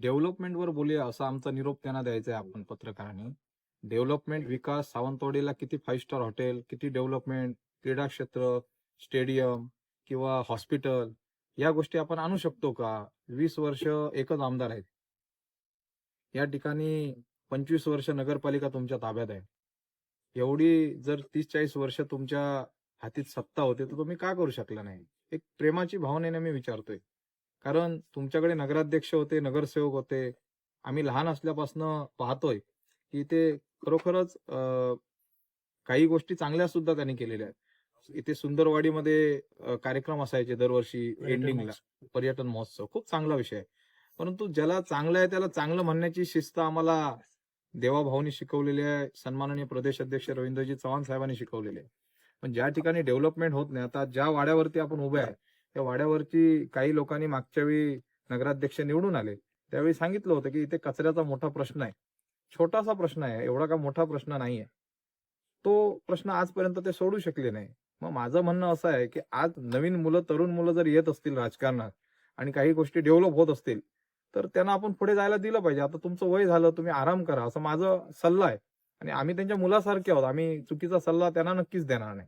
डेव्हलपमेंटवर बोलूया असा आमचा निरोप त्यांना द्यायचा आहे आपण पत्रकारांनी. डेव्हलपमेंट विकास सावंतवाडीला किती फाईव्ह स्टार हॉटेल किती डेव्हलपमेंट क्रीडा क्षेत्र स्टेडियम किंवा हॉस्पिटल या गोष्टी आपण आणू शकतो का? वीस वर्ष एकच आमदार आहेत. या ठिकाणी पंचवीस वर्ष नगरपालिका तुमच्या ताब्यात आहे. एवढी जर तीस चाळीस वर्ष तुमच्या हातीत सत्ता होते तर तुम्ही का करू शकला नाही? एक प्रेमाची भावनेने मी विचारतोय. कारण तुमच्याकडे नगराध्यक्ष होते नगरसेवक होते. आम्ही लहान असल्यापासून पाहतोय की ते खरोखरच अं, काही गोष्टी चांगल्या सुद्धा त्यांनी केलेल्या आहेत. इथे सुंदरवाडीमध्ये कार्यक्रम असायचे दरवर्षी एंडिंगला पर्यटन महोत्सव. खूप चांगला विषय आहे. परंतु ज्याला चांगलं आहे त्याला चांगलं म्हणण्याची शिस्त आम्हाला देवाभाऊनी शिकवलेली आहे सन्माननीय प्रदेश अध्यक्ष रवींद्रजी चव्हाण साहेबांनी शिकवलेली आहे. पण ज्या ठिकाणी डेव्हलपमेंट होत नाही आता ज्या वाड्यावरती आपण उभे आहे त्या वाड्यावरची काही लोकांनी मागच्या वेळी नगराध्यक्ष निवडून आले. त्यावेळी सांगितलं होतं की इथे कचऱ्याचा मोठा प्रश्न आहे. छोटासा प्रश्न आहे. एवढा का मोठा प्रश्न नाही आहे तो प्रश्न आजपर्यंत ते सोडू शकले नाही. मग माझं म्हणणं असं आहे की आज नवीन मुलं तरुण मुलं जर येत असतील राजकारणात आणि काही गोष्टी डेव्हलप होत असतील तर त्यांना आपण पुढे जायला दिलं पाहिजे. आता तुमचं वय झालं तुम्ही आराम करा असं माझं सल्ला आहे. आणि आम्ही त्यांच्या मुलासारखे आहोत. आम्ही चुकीचा सल्ला त्यांना नक्कीच देणार नाही.